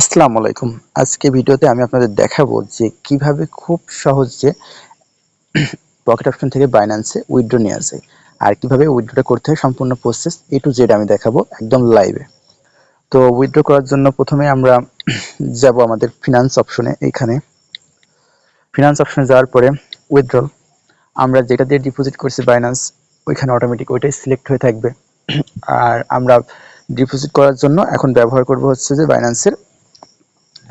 আসসালামু আলাইকুম। আজকে ভিডিওতে আমি আপনাদের দেখাবো যে কীভাবে খুব সহজে পকেট অপশন থেকে বাইন্যান্সে উইথড্র নিয়ে আসে আর কীভাবে উইথড্রটা করতে হয় সম্পূর্ণ প্রসেস এ টু জেড আমি দেখাবো একদম লাইভে তো উইথড্র করার জন্য প্রথমে আমরা যাব আমাদের ফিনান্স অপশনে এখানে। ফিনান্স অপশনে যাওয়ার পরে উইথড্রল আমরা যেটা দিয়ে ডিপোজিট করছি বাইন্যান্স ওইখানে অটোমেটিক ওইটাই সিলেক্ট হয়ে থাকবে। আর আমরা ডিপোজিট করার জন্য এখন ব্যবহার করব হচ্ছে যে বাইন্যান্সের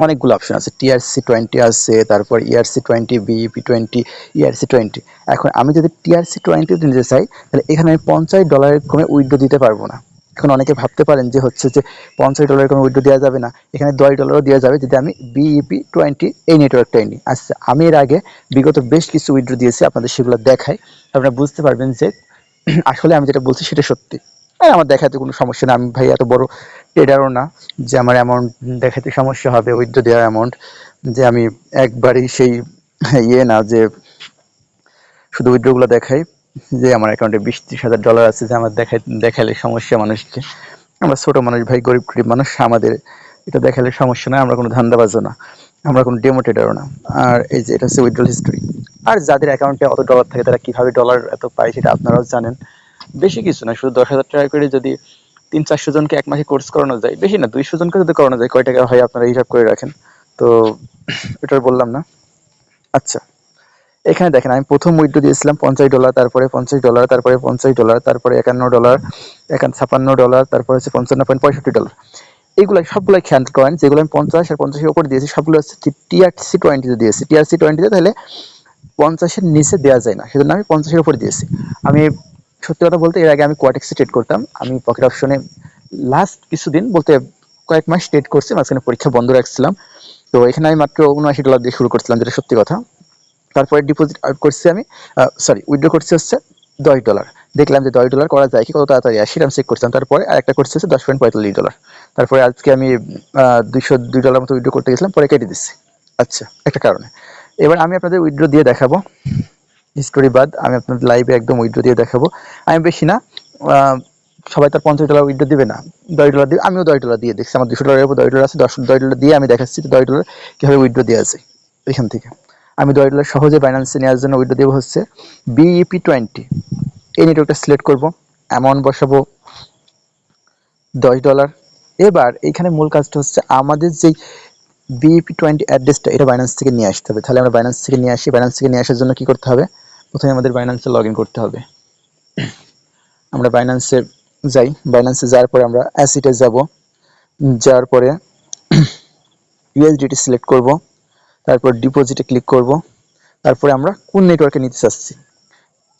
অনেকগুলো অপশন আছে। টিআরসি টোয়েন্টি আছে, তারপর E ERC twenty BEP twenty ERC twenty এখন আমি যদি টিআরসি টোয়েন্টিতে নিতে চাই, তাহলে এখানে আমি পঞ্চাশ ডলারের কমে উইড্রো দিতে পারব না। এখন অনেকে ভাবতে পারেন যে হচ্ছে যে পঞ্চাশ ডলারের কমে উইড্রো দেওয়া যাবে না। এখানে দশ ডলারও দেওয়া যাবে যদি আমি বিইপি টোয়েন্টি এই নেটওয়ার্কটাই নিই। আচ্ছা আমি এর আগে বিগত বেশ কিছু উইড্রো দিয়েছি, আপনাদের সেগুলো দেখাই। আপনারা বুঝতে পারবেন যে আসলে আমি যেটা বলছি সেটা সত্যি। আমার দেখাতে কোনো সমস্যা না আমি ভাই এত বড় ট্রেডারও না যে আমার অ্যামাউন্ট দেখাতে সমস্যা হবে উইথড্র দেওয়ার অ্যামাউন্ট যে আমি একবারই সেই ইয়ে না যে শুধু উইথড্রগুলো দেখাই যে আমার অ্যাকাউন্টে বিশ ত্রিশ হাজার ডলার আছে যে আমার দেখাই, দেখালে সমস্যা মানুষকে। আমরা ছোট মানুষ ভাই, গরিব গরিব মানুষ, আমাদের এটা দেখালে সমস্যা না আমরা কোনো ধান্দাবাজও না, আমরা কোনো ডেমো ট্রেডারও না। আর এই যে এটা হচ্ছে উইথড্রল হিস্ট্রি আর যাদের অ্যাকাউন্টে অত ডলার থাকে, তারা কীভাবে ডলার এত পায় সেটা আপনারাও জানেন। বেশি কিছু না, শুধু দশ হাজার টাকা করে যদি তিন, চারশো জনকে এক মাসে কোর্স করানো যায়, বেশি না, দুইশো জনকে যদি করানো যায়, কয় টাকা হয় আপনারা হিসাব করে রাখেন। তো এটা আর বললাম না। আচ্ছা এখানে দেখেন, আমি প্রথম উইড্রো দিয়েছিলাম পঞ্চাশ ডলার তারপরে পঞ্চাশ ডলার তারপরে পঞ্চাশ ডলার তারপরে একান্ন ডলার একান্ন ছাপান্ন ডলার তারপরে হচ্ছে পঞ্চান্ন পয়েন্ট পঁয়ষট্টি ডলার এইগুলো সবগুলো খেয়াল করেন, যেগুলো আমি পঞ্চাশ আর পঞ্চাশের উপরে দিয়েছি, সবগুলো হচ্ছে টিআরসি টোয়েন্টিতে দিয়েছি। টিআরসি টোয়েন্টিতে তাহলে পঞ্চাশের নিচে দেওয়া যায় না, সেজন্য আমি পঞ্চাশের উপরে দিয়েছি। আমি সত্যি কথা বলতে, এর আগে আমি কোয়াটেক্সে ট্রেড করতাম। আমি পকেট অপশনে লাস্ট কিছুদিন বলতে কয়েক মাস ট্রেড করছি, মাঝখানে পরীক্ষা বন্ধ রাখছিলাম। তো এখানে আমি মাত্র উনআশি ডলার দিয়ে শুরু করছিলাম, যেটা সত্যি কথা। তারপরে ডিপোজিট আউট করছি আমি সরি উইড্রো করছি হচ্ছে দশ ডলার দেখলাম যে দশ ডলার করা যায় কি, কত তাড়াতাড়ি আসি আমি চেক করছিলাম। তারপরে আর একটা করছি হচ্ছে দশ পয়েন্ট পঁয়তাল্লিশ ডলার তারপরে আজকে আমি দুইশো দুই ডলার মতো উইথড্র করতে গেছিলাম, পরে কেটে দিচ্ছি। আচ্ছা একটা কারণে। এবার আমি আপনাদের উইড্রো দিয়ে দেখাবো। হিস্টোরি বাদ, আমি আপনাদের লাইভে একদম উইথড্র দিয়ে দেখাবো। আমি বেশি না সবাই তার পঞ্চাশ ডলার উইথড্র দিবে না। দশ ডলার দিবে, আমিও দশ ডলার দিয়ে দেখছি। আমার দুশো ডলারের উপর দশ ডলার আছে, দশ দশ ডলার দিয়ে আমি দেখাচ্ছি যে দশ ডলার কীভাবে উইথড্র দিয়ে আছে এখান থেকে। আমি দশ ডলার সহজে বাইন্যান্সে নেওয়ার জন্য উইথড্র দেবো হচ্ছে বিইপি টোয়েন্টি এই নেটওয়ার্কটা সিলেক্ট করব অ্যামাউন্ট বসাবো, দশ ডলার এবার এইখানে মূল কাজটা হচ্ছে আমাদের যেই বিইপি টোয়েন্টি অ্যাড্রেসটা এটা বাইন্যান্স থেকে নিয়ে আসতে হবে। তাহলে আমরা বাইন্যান্স থেকে নিয়ে আসি। বাইন্যান্স থেকে নিয়ে আসার জন্য কী করতে হবে? প্রথমে আমাদের বাইন্যান্সে লগ করতে হবে। আমরা বাইন্যান্সে যাই। বাইন্যান্সে যাওয়ার পরে আমরা অ্যাসিটে যাব। যাওয়ার পরে ইউএসডিটি সিলেক্ট করব। তারপর ডিপোজিটে ক্লিক করব। তারপরে আমরা কোন নেটওয়ার্কে নিতে চাচ্ছি?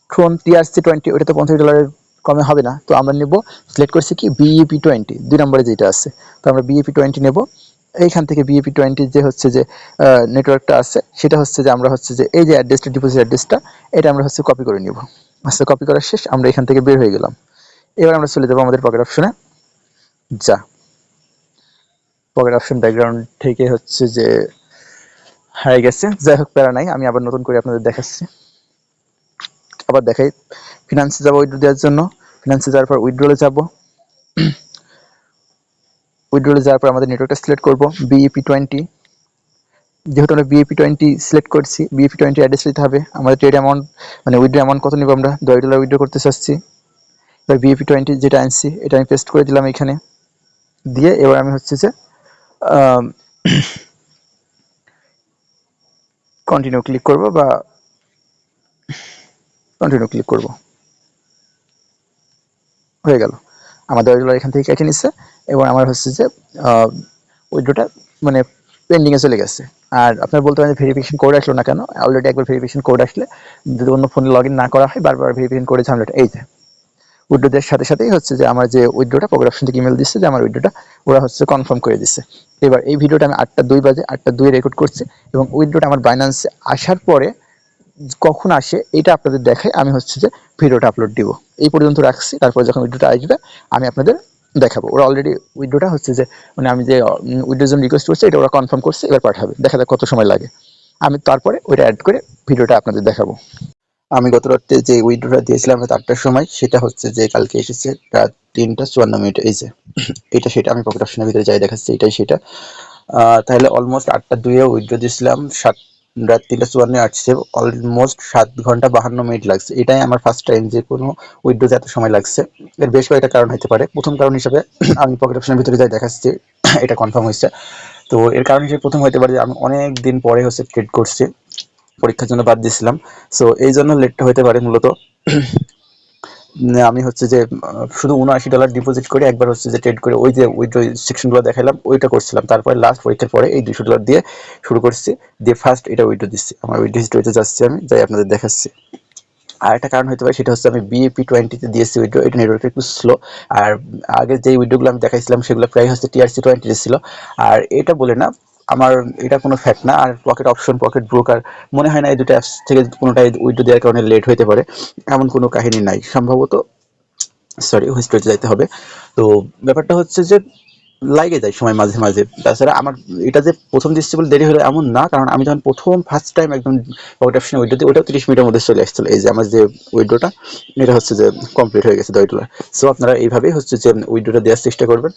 ক্রোন টিআরসি টোয়েন্টি ওটা তো পঞ্চাশ ডলারের কমে হবে না। তো আমরা নেব সিলেক্ট করছি কি বিইপি টোয়েন্টি দুই নম্বরে যেটা আছে। তো আমরা বিইপি টোয়েন্টি নেব। এইখান থেকে বিএপি টোয়েন্টি যে হচ্ছে যে নেটওয়ার্কটা আছে, সেটা হচ্ছে যে আমরা হচ্ছে যে এই যে অ্যাড্রেসটা ডিপোজিট অ্যাড্রেসটা এটা আমরা হচ্ছে কপি করে নিব। আচ্ছা কপি করা শেষ, আমরা এখান থেকে বের হয়ে গেলাম। এবার আমরা চলে যাব আমাদের পকেট অপশনে যা। পকেট অপশন ব্যাকগ্রাউন্ড থেকে হচ্ছে যে হারিয়ে গেছে। যাই হোক, প্যারা নাই, আমি আবার নতুন করে আপনাদের দেখাচ্ছি। আবার দেখাই। ফিনান্সে যাব উইথড্র দেওয়ার জন্য। ফিনান্সে যাওয়ার পর উইথড্রলে যাব। উইথড্রলে যাওয়ার পর আমাদের নেটওয়ার্কটা সিলেক্ট করব বিইপি টোয়েন্টি যেহেতু আমরা বিএপি টোয়েন্টি সিলেক্ট করছি বিএপি টোয়েন্টি অ্যাড্রেস দিতে হবে। আমাদের ট্রেড অ্যামাউন্ট মানে উইড্রো অ্যামাউন্ট কত নিব আমরা? দশ ডলার উইথড্র করতে চাচ্ছি। এবার বিএপি টোয়েন্টি যেটা আনছি, এটা আমি পেস্ট করে দিলাম এখানে। দিয়ে এবার আমি হচ্ছে যে কন্টিনিউ ক্লিক করব বা কন্টিনিউ ক্লিক করব। হয়ে গেল। আমার দশ ডলার এখান থেকে কেটে নিচ্ছে এবং আমার হচ্ছে যে উইড্রোটা মানে পেন্ডিংয়ে চলে গেছে। আর আপনার বলতে পারেন ভেরিফিকেশন কোড আসলো না কেন? অলরেডি একবার ভেরিফিকেশন কোড আসলে যদি অন্য ফোনে লগ না করা হয়, বারবার ভেরিফিকেশন করে ঝামেলাটা, এই যে উইড্রোদের সাথে সাথেই হচ্ছে যে আমার যে উইড্রোটা পকেট অপশন থেকে ইমেল দিচ্ছে যে আমার উইড্রোটা ওরা হচ্ছে কনফার্ম করে দিচ্ছে এবার এই ভিডিওটা আমি আটটা দুই বাজে, আটটা দুই রেকর্ড করছি এবং উইড্রোটা আমার বাইন্যান্সে আসার পরে কখন আসে, এটা আপনাদের দেখাই আমি হচ্ছে যে ভিডিওটা আপলোড দিব। এই পর্যন্ত রাখছি। তারপর যখন ভিডিওটা আসবে, আমি আপনাদের দেখাবো। ওরা অলরেডি উইড্রোটা হচ্ছে যে মানে আমি যে উইড্রোর জন্য রিকোয়েস্ট করছি, এটা ওরা কনফার্ম করছে, এবার পাঠাবে। দেখা যাক কত সময় লাগে। আমি তারপরে ওইটা অ্যাড করে ভিডিওটা আপনাদের দেখাবো। আমি গত রাত্রে যে উইড্রোটা দিয়েছিলাম রাত সময়, সেটা হচ্ছে যে কালকে এসেছে রাত তিনটা চুয়ান্ন মিনিট। এই যে, এটা সেটা আমি পকেট অপশনের ভিতরে যাই দেখাচ্ছি, এটাই সেটা। তাহলে অলমোস্ট আটটা দুইয়ে উইথড্র দিয়েছিলাম সাত রাত তিনটা চুয়ান্ন আসছে অলমোস্ট সাত ঘণ্টা বাহান্ন মিনিট লাগছে। এটাই আমার ফার্স্ট টাইম যে কোনো উইডোতে এত সময় লাগছে। এর বেশ কয়েকটা কারণ হতে পারে। প্রথম কারণ হিসাবে আমি পকেট অপশনের ভিতরে যাই দেখাচ্ছি, এটা কনফার্ম হয়েছে। তো এর কারণ হিসেবে প্রথম হতে পারে যে আমি অনেক দিন পরে হচ্ছে ট্রেড করছি, পরীক্ষার জন্য বাদ দিয়েছিলাম। সো এই জন্য লেটটা হতে পারে মূলত আমি হচ্ছে যে, শুধু উনআশি ডলার ডিপোজিট করে একবার হচ্ছে যে ট্রেড করে ওই যে উইথড্র সেকশনগুলো দেখালাম, ওইটা করছিলাম। তারপরে লাস্ট পরীক্ষার পরে এই দুশো ডলার দিয়ে শুরু করছি। দিয়ে ফার্স্ট এটা উইথড্র দিচ্ছি। আমার উইথড্র হিস্ট্রিতে যাচ্ছি আমি, যাই আপনাদের দেখাচ্ছি। আর একটা কারণ হতে পারে, সেটা হচ্ছে আমি বিএপি টোয়েন্টিতে দিয়েছি উইড্রো এটা নেটওয়ার্কটা একটু স্লো আর আগে যে উইড্রোগুলো আমি দেখাইছিলাম, সেগুলো প্রায় হচ্ছে টিআরসি টোয়েন্টিতে ছিল। আর এটা বলে না আমার এটা কোনো ফ্যাক্ট না, আর পকেট অপশন পকেট ব্রোকার মনে হয় না এই দুটো অ্যাপস থেকে কোনোটাই উইড্রো দেওয়ার কারণে লেট হতে পারে, এমন কোনো কাহিনী নাই। সম্ভবত সরি হিস্ট্রিতে যাইতে হবে। তো ব্যাপারটা হচ্ছে যে, লাগে যায় সময় মাঝে মাঝে। তাছাড়া আমার এটা যে প্রথম বলে দেরি হলো এমন না, কারণ আমি যখন প্রথম ফার্স্ট টাইম একদম পকেট অপশনে উইড্রো দিই, ওটাও তিরিশ মিনিটের মধ্যে চলে আসছিল। এই যে আমার যে উইড্রোটা এটা হচ্ছে যে কমপ্লিট হয়ে গেছে দশ সো আপনারা এইভাবেই হচ্ছে যে উইড্রোটা দেওয়ার চেষ্টা করবেন।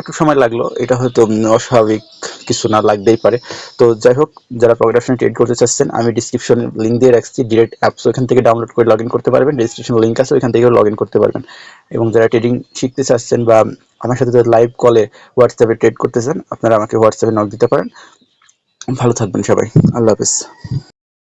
একটু সময় লাগল। এটা হয়তো অস্বাভাবিক কিছু না লাগতেই পারে। তো যাই হোক, যারা অপশনে ট্রেড করতে চাচ্ছেন, আমি ডিসক্রিপশনে লিঙ্ক দিয়ে রাখছি। ডিরেক্ট অ্যাপস ওখান থেকে ডাউনলোড করে লগ করতে পারবেন। ডিসক্রিপশন লিঙ্ক আছে ওইখান থেকেও লগ করতে পারবেন। এবং যারা ট্রেডিং শিখতে চাচ্ছেন বা আমার সাথে যারা লাইভ কলে হোয়াটসঅ্যাপে ট্রেড করতে চান, আপনারা আমাকে হোয়াটসঅ্যাপে নক দিতে পারেন। ভালো থাকবেন সবাই। আল্লাহ হাফেজ।